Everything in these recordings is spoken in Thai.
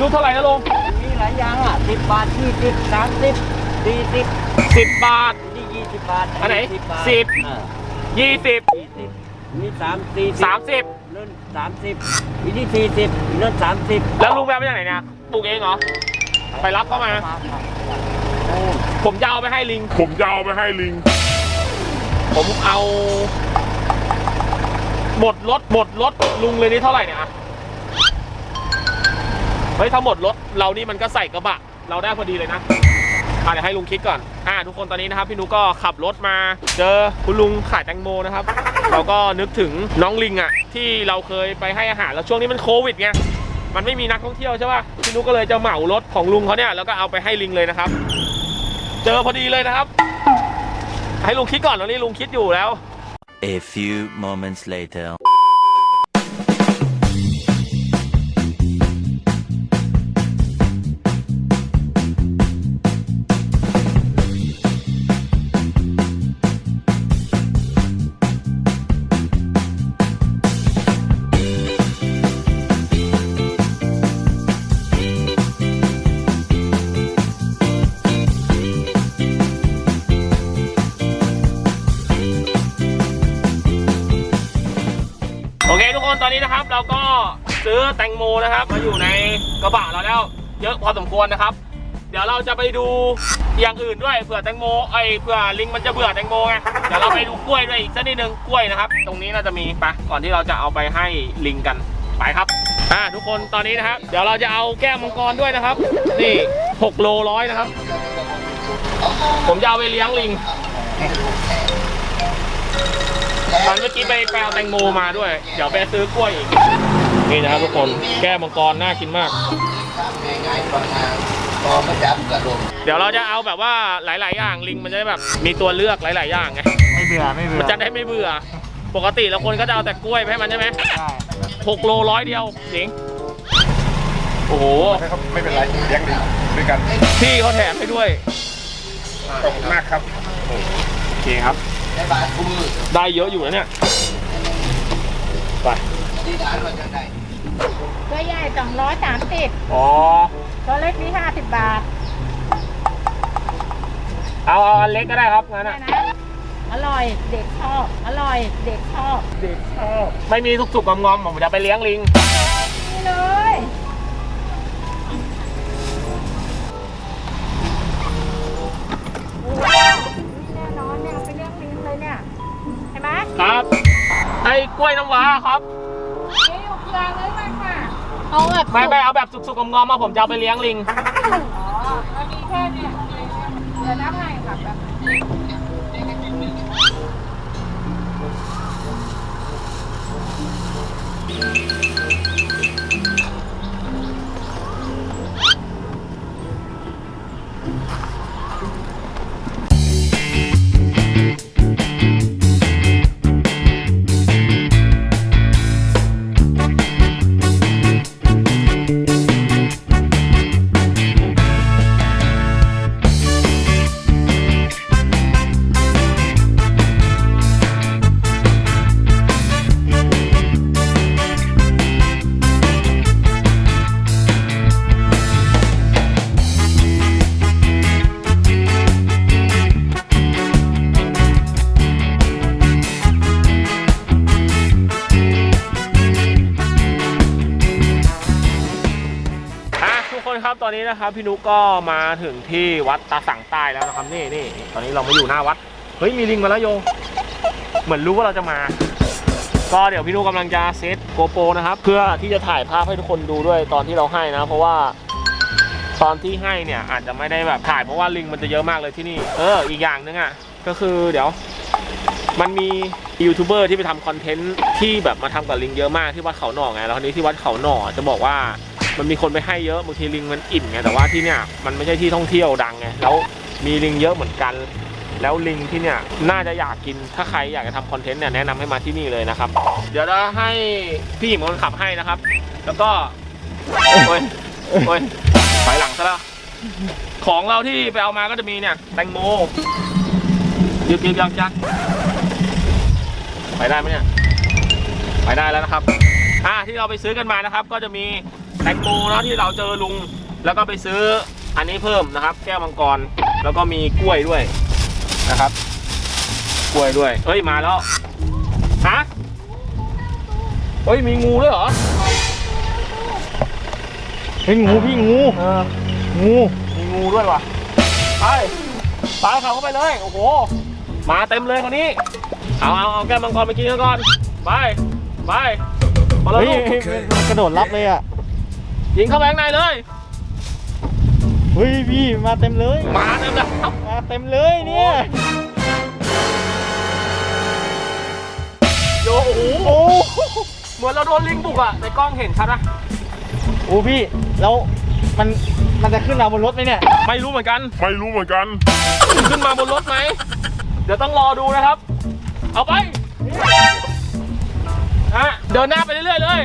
ลูกเท่าไหร่นะลุงมีหลายอย่างอะสิบบาทยี่สิบสามสิบสี่สิบสิบบาท นี่ยี่สิบบาทอันไหนสิบบาทสิบ อ่ายี่สิบยี่สิบมีสามสี่สามสิบนั่นสามสิบมีที่สี่สิบนั่นสามสิบแล้วลุงแวะมาจากไหนเนี่ยปลูกเองเหรอ ไปรับเข้ามา โอ้ผมจะเอาไปให้ลิง ผมจะเอาไปให้ลิง ผมเอา หมดรถหมดรถลุงเลยนี่เท่าไหร่เนี่ยอะ เฮ้ยถ้าหมดรถเรานี่มันก็ใส่กระบะ เราได้พอดีเลยนะอะเดี๋ยวให้ลุงคิดก่อนอ่าทุกคนตอนนี้นะครับพี่นุก็ขับรถมา เจอคุณลุงขายแตงโมนะครับ เราก็นึกถึงน้องลิงอะที่เราเคยไปให้อาหารแล้วช่วงนี้มันโควิดไงมันไม่มีนักท่องเที่ยวใช่ป่ะพี่นุก็เลยจะเหมารถของลุงเขาเนี่ยแล้วก็เอาไปให้ลิงเลยนะครับ เจอพอดีเลยนะครับ ให้ลุงคิดก่อนตอนนี้ลุงคิดอยู่แล้ว A few moments later. อนนี้นะครับ เราก็ซื้อแตงโมนะครับ มาอยู่ในกระบะเราแล้ว เยอะพอสมควรนะครับ เดี๋ยวเราจะไปดูอย่างอื่นด้วยเผื่อแตงโมไอเผื่อลิงมันจะเบื่อแตงโมไงเดี๋ยวเราไปดูกล้วยด้วยอีกสักนิดนึงกล้วยนะครับ ตรงนี้น่าจะมีไปะก่อนที่เราจะเอาไปให้ลิงกันไปครับอ่าทุกคนตอนนี้นะครับ เดี๋ยวเราจะเอาแก้วมังกรด้วยนะครับ นี่6โลร้อยนะครับ ผมจะเอาไปเลี้ยงลิง ตอนเมื่อกี้ไปไปเอาแตงโมมาด้วย เดี๋ยวไปซื้อกล้วยอีก นี่นะครับทุกคน แก้วมังกรน่ากินมาก เดี๋ยวเราจะเอาแบบว่าหลาย ๆ อย่างลิงมันจะได้แบบ มีตัวเลือกหลาย ๆ อย่างไง ไม่เบื่อไม่เบื่อมันจะได้ไม่เบื่อ ปกติแล้วคนก็จะเอาแต่กล้วยไปให้มันใช่ไหมใช่หกโลร้อยเดียวจริง โอ้โห ไม่เป็นไรเลี้ยงลิงด้วยกันพี่เขาแถมให้ด้วย ขอบคุณมากครับ โอเคครับ ได้เยอะอยู่นะเนี่ย ไปตัวใหญ่สองร้อยสามสิบอ๋อ ตัวเล็กนี่ห้าสิบบาทเอาเอาอันเล็กก็ได้ครับงั้นแค่อะนะอร่อยเด็กชอบ อร่อยเด็กชอบเด็กชอบ ไม่มีสุกๆงอมๆผมจะไปเลี้ยงลิง นี่เลย กล้วยน้ำว้าครับนี่อยู่กลางเลยมันค่ะเอาแบบไม่ไม่เอาแบบสุกๆงอมๆมาผมจะเอาไปเลี้ยงลิง อ๋อมันมีแค่เนี่ยเดี๋ยวนับให้ค่ะแบบ ทุกคนครับตอนนี้นะครับพี่นุกก็มาถึงที่วัดตาสังใต้แล้วนะครับนี่นี่ตอนนี้เรามาอยู่หน้าวัดเฮ้ยมีลิงมาแล้วโยเหมือนรู้ว่าเราจะมา ก็เดี๋ยวพี่นุกกำลังจะเซตโกโปรนะครับ เพื่อที่จะถ่ายภาพให้ทุกคนดูด้วยตอนที่เราให้นะ เพราะว่าตอนที่ให้เนี่ยอาจจะไม่ได้แบบถ่ายเพราะว่าลิงมันจะเยอะมากเลยที่นี่ เอออีกอย่างหนึงอะก็คือเดี๋ยวมันมียูทูบเบอร์ที่ไปทำคอนเทนต์ที่แบบมาทำกับลิงเยอะมากที่วัดเขาหน่อไงแล้วคราวนี้ที่วัดเขาหน่อจะบอกว่า มันมีคนไปให้เยอะบางทีลิงมันอิ่มไงแต่ว่าที่เนี่ยมันไม่ใช่ที่ท่องเที่ยวดังไงแล้วมีลิงเยอะเหมือนกัน แล้วลิงที่เนี่ยน่าจะอยากกินถ้าใครอยากจะทำคอนเทนต์เนี่ยแนะนำให้มาที่นี่เลยนะครับ เดี๋ยวจะให้พี่หญิงเป็นคนขับให้นะครับ แล้วก็โอ้ยโอ้ยถอยหลังซะแล้วของเราที่ไปเอามาก็จะมีเนี่ยแตงโมยึกยึกยักยักไปได้ไหมเนี่ยไปได้แล้วนะครับ อ่าที่เราไปซื้อกันมานะครับ ก็จะมี แตงโมเนาะที่เราเจอลุง แล้วก็ไปซื้ออันนี้เพิ่มนะครับ แก้วมังกรแล้วก็มีกล้วยด้วยนะครับ กล้วยด้วยเฮ้ยมาแล้วฮะเฮ้ยมีงูด้วยเหรอเฮ้ยงูพี่งูเอองูมีงูด้วยว่ะไปไปเขาเข้าไปเลยโอ้โหมาเต็มเลยคนนี้เอาเอาเอาแก้วมังกรไปกินกันก่อนไปไปมาเลยเฮ้ยลูกมันกระโดดรับเลยอะ ยิงเข้าไปข้างในเลยเฮ้ยพี่มาเต็มเลย มาเต็มแล้ว มาเต็มเลยเนี่ยโยโอ้โหโอ้เหมือนเราโดนลิงบุกอะในกล้องเห็นชัดอะโหพี่แล้วมันมันจะขึ้นมาบนรถไหมเนี่ยไม่รู้เหมือนกัน ไม่รู้เหมือนกัน ขึ้นมาบนรถไหม เดี๋ยวต้องรอดูนะครับ เอาไปฮะเดินหน้าไปเรื่อยๆเลย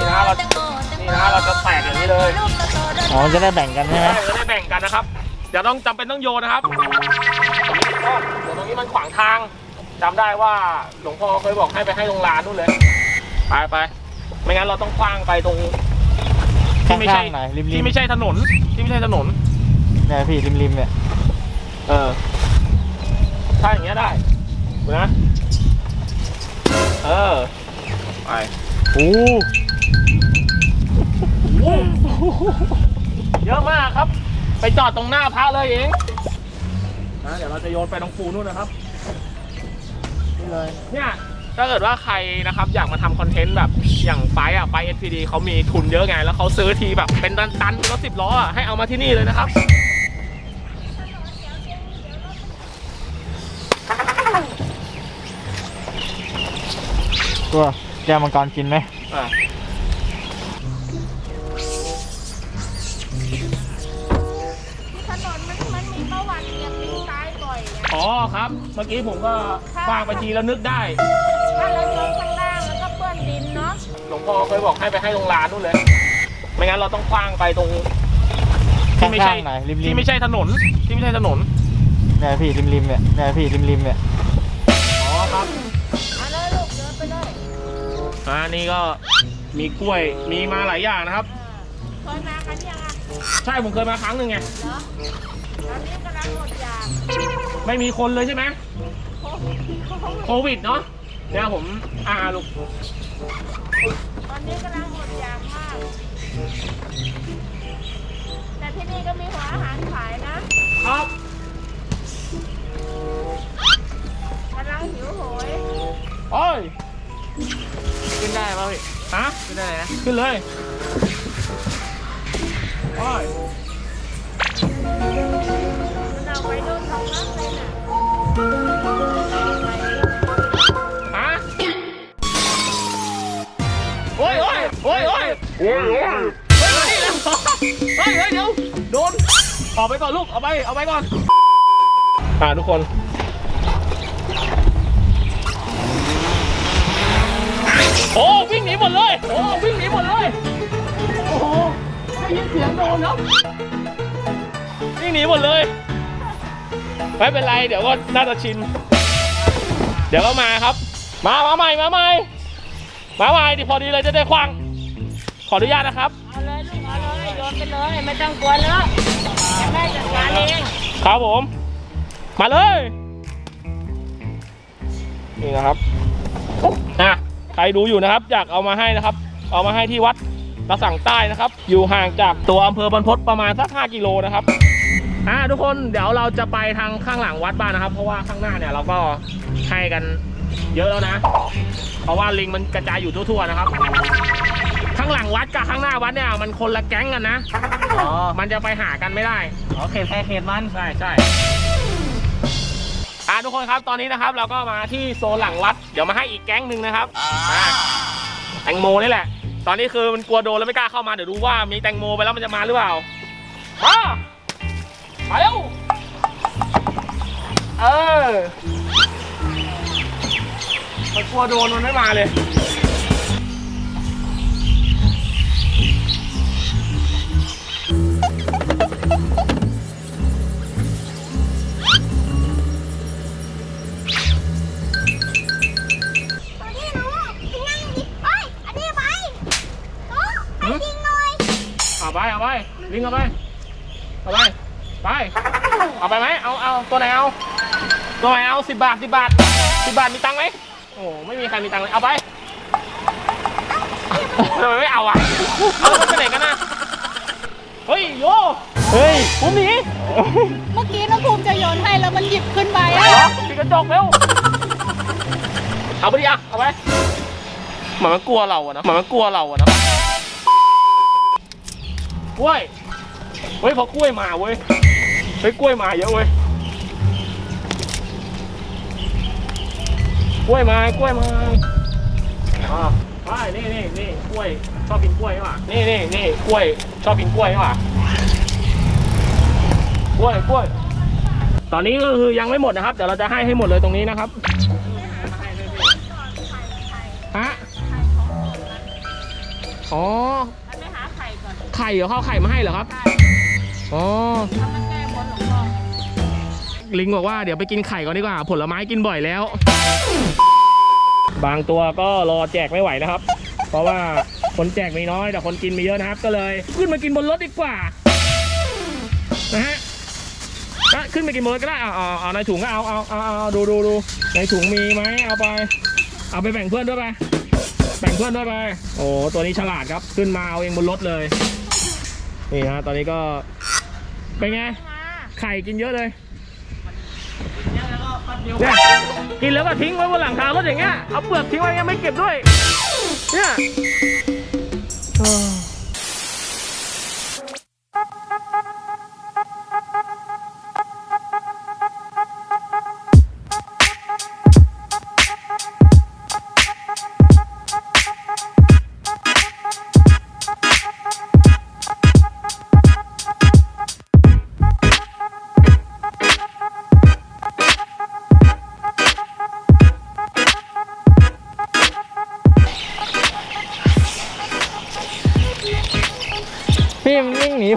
นี่นะเรานี่นะเราจะแตกอย่างนี้เลยอ๋อจะได้แบ่งกันใช่ไหมใช่จะได้แบ่งกันนะครับเดี๋ยวต้องจำเป็นต้องโยนนะครับเดี๋ยวตรงนี้มันขวางทางจำได้ว่าหลวงพ่อเคยบอกให้ไปให้โรงลานนู่นเลยไปไปไม่งั้นเราต้องคว้างไปตรงที่ไม่ใช่ข้างๆหน่อยริมๆที่ไม่ใช่ถนนที่ไม่ใช่ถนนเนี่ยพี่ริมริมๆเนี่ยเออถ้าอย่างเงี้ยได้ดูนะเออไปโอ้ เยอะมากครับ ไปจอดตรงหน้าพระเลยเองนะเดี๋ยวเราจะโยนไปตรงปูนู่นนะครับนี่เลยเนี่ยถ้าเกิดว่าใครนะครับอยากมาทำคอนเทนต์แบบอย่างไปอะไป SPD เขามีทุนเยอะไง แล้วเขาซื้อทีแบบเป็นตันๆเป็นรถสิบล้ออะให้เอามาที่นี่เลยนะครับ ตัวแก้วมังกรกินไหมอ่า อยไงอ๋อครับ เมื่อกี้ผมก็ฟังไปทีแล้วนึกได้ ถ้าเราโยนข้างล่างมันก็เปื้อนดินเนาะหลวงพ่อเคยบอกให้ไปให้โรงลานนู่นเลย ไม่งั้นเราต้องคว้างไปตรงที่ไม่ใช่ข้างๆหน่อยริมริที่มไม่ใช่ถนนที่ไม่ใช่ถนน เนี่ยพี่ริมริมๆเนี่ยเนี่ยพี่ริมริมๆเนี่ยอ๋อครับ เอาเลยลูกเดินไปเลยอ่านี่ก็มีกล้วยมีมาหลายอย่างนะครับเคยมากันยังอะใช่ผมเคยมาครั้งหนึ่งไง เหรอ ตอนนี้กำลังหมดอยากไม่มีคนเลยใช่ไหมโควิดโควิดเนาะเดี๋ยวผมอ่าลูกตอนนี้กำลังหมดอยากมาก แต่ที่นี่ก็มีหัวอาหารขายนะครับ กำลังหิวโหยโอ้ย ขึ้นได้ป่ะพี่ฮะ ขึ้นได้นะ ขึ้นเลย ออกไปก่อนลูกเอาไปเอาไปก่อนอ่าทุกคนโอ้วิ่งหนีหมดเลยโอ้วิ่งหนีหมดเลยโอ้โหได้ยินเสียงโดนแล้ววิ่งหนีหมดเลยไม่เป็นไรเดี๋ยวก็น่าจะชิน เดี๋ยวก็มาครับ มามาใหม่มาใหม่มาใหม่ดิพอดีเลยจะได้ควังขออนุญาตนะครับเอาเลยลูกเอาเลยโยนไปเลยไม่ต้องกลัวเลอะเดี๋ยวแม่จัดการเองครับผม มาเลย นี่นะครับอะใครดูอยู่นะครับ อยากเอามาให้นะครับ เอามาให้ที่วัดตะสั่งใต้นะครับ อยู่ห่างจากตัวอำเภอบรรพตประมาณสัก5กิโลนะครับอ่าทุกคนเดี๋ยวเราจะไปทางข้างหลังวัดบ้านนะครับ เพราะว่าข้างหน้าเนี่ยเราก็ให้กันเยอะแล้วนะ เพราะว่าลิงมันกระจายอยู่ทั่วๆนะครับ ข้างหลังวัดกับข้างหน้าวัดเนี่ยมันคนละแก๊งกันนะ อ๋อ มันจะไปหากันไม่ได้ อ๋อเขตใครเขตมัน ใช่ใช่อ่าทุกคนครับตอนนี้นะครับเราก็มาที่โซนหลังวัด เดี๋ยวมาให้อีกแก๊งหนึ่งนะครับอ่าแตงโมนี่แหละ ตอนนี้คือมันกลัวโดนแล้วไม่กล้าเข้ามาเดี๋ยวดูว่ามีแตงโมไปแล้วมันจะมาหรือเปล่ามามาเร็วเออมันกลัวโดนมันไม่มาเลย ไปเอาไปลิงเอาไปเอาไปไปเอาไปไหมเอาเอาตัวไหนเอาตัวไหนเอาสิบบาทสิบบาทสิบบาทมีตังค์ไหมโอ้ไม่มีใครมีตังค์เลยเอาไปทำไมไม่เอาอะเอาไปไหนกันนะเฮ้ยโยเฮ้ยผมหนีเมื่อกี้น้องภูมิจะโยนให้แล้วมันหยิบขึ้นไปอะเหรอปิดกระจกเร็วเอาไปดิอะเอาไปเหมือนมันกลัวเราอะนะเหมือนมันกลัวเราอะนะ กล้วย เฮ้ยพอกล้วยมาเว้ยเฮ้ยกล้วยมาเยอะเว้ย กล้วยมากล้วยมาอ่าไปนี่นี่นี่กล้วยชอบกินกล้วยใช่ป่ะนี่นี่นี่กล้วยชอบกินกล้วยใช่ป่ะกล้วยกล้วย ตอนนี้ก็คือยังไม่หมดนะครับเดี๋ยวเราจะให้ให้หมดเลยตรงนี้นะครับฮะอ๋อ ไข่เหรอเขาเอาไข่มาให้เหรอครับ อ๋อ ทำมันแก้บนหลวงพ่อลิงบอกว่าเดี๋ยวไปกินไข่ก่อนดีกว่า ผลไม้กินบ่อยแล้ว บางตัวก็รอแจกไม่ไหวนะครับ เพราะว่าคนแจกมีน้อยแต่คนกินมีเยอะนะครับ ก็เลยขึ้นมากินบนรถดีกว่านะฮะก็ขึ้นไปกินบนรถก็ได้เอาเอาเอาในถุงก็เอาเอาเอาเอาดูดูดูในถุงมีไหมเอาไป เอาไปแบ่งเพื่อนด้วยไปแบ่งเพื่อนด้วยไปโอ้ตัวนี้ฉลาดครับ ขึ้นมาเอาเองบนรถเลย นี่ฮะตอนนี้ก็เป็นไง ไข่กินเยอะเลยเนี่ยกินแล้วก็ทิ้งไว้บนหลังคารถอย่างเงี้ยเอาเปลือกทิ้งไว้ยังไม่เก็บด้วย เนี่ย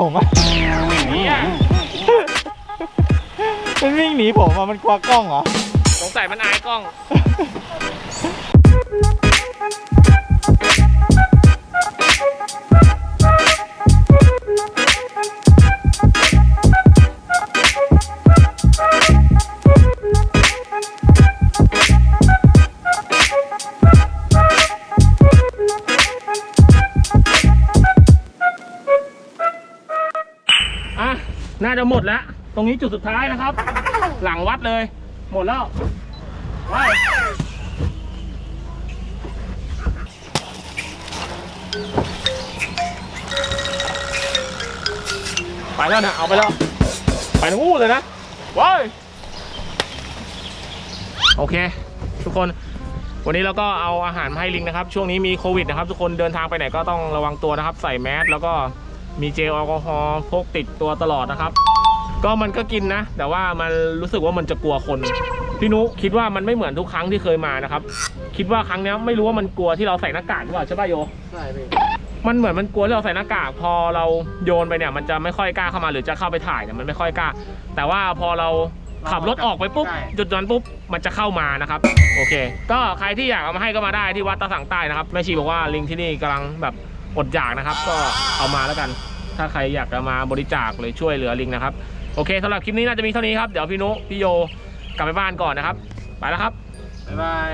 ผมอะเนี่ยมันวิ่งหนีผมอะมันกลัวกล้องเหรอ สงสัยมันอายกล้อง ดสุดท้ายนะครับ หลังวัดเลย หมดแล้วไปไปแล้วนะเอาไปแล้ว ไปทั้งคู่เลยนะว้ายโอเค ทุกคนวันนี้เราก็เอาอาหารมาให้ลิงนะครับ ช่วงนี้มีโควิดนะครับ ทุกคนเดินทางไปไหนก็ต้องระวังตัวนะครับ ใส่แมสแล้วก็มีเจลแอลกอฮอล์พกติดตัวตลอดนะครับ ก็มันก็กินนะ แต่ว่ามันรู้สึกว่ามันจะกลัวคนพี่นุคิดว่ามันไม่เหมือนทุกครั้งที่เคยมานะครับ คิดว่าครั้งเนี้ยไม่รู้ว่ามันกลัวที่เราใส่หน้ากากหรือเปล่าใช่ป่ะโยใช่พี่มันเหมือนมันกลัวที่เราใส่หน้ากาก พอเราโยนไปเนี่ย มันจะไม่ค่อยกล้าเข้ามาหรือจะเข้าไปถ่ายเนี่ยมันไม่ค่อยกล้า แต่ว่าพอเราขับรถออกไปปุ๊บใช่จุดนั้นปุ๊บมันจะเข้ามานะครับ โอเค ก็ใครที่อยากเอามาให้ก็มาได้ที่วัดตะสังใต้นะครับแม่ชีบอกว่าลิงที่นี่กำลังแบบอดอยากนะครับ ก็เอามาแล้วกัน ถ้าใครอยากจะมาบริจาคหรือช่วยเหลือลิงนะครับ โอเคสำหรับคลิปนี้น่าจะมีเท่านี้ครับ เดี๋ยวพี่นุพี่โยกลับไปบ้านก่อนนะครับ ไปแล้วครับ บ๊ายบาย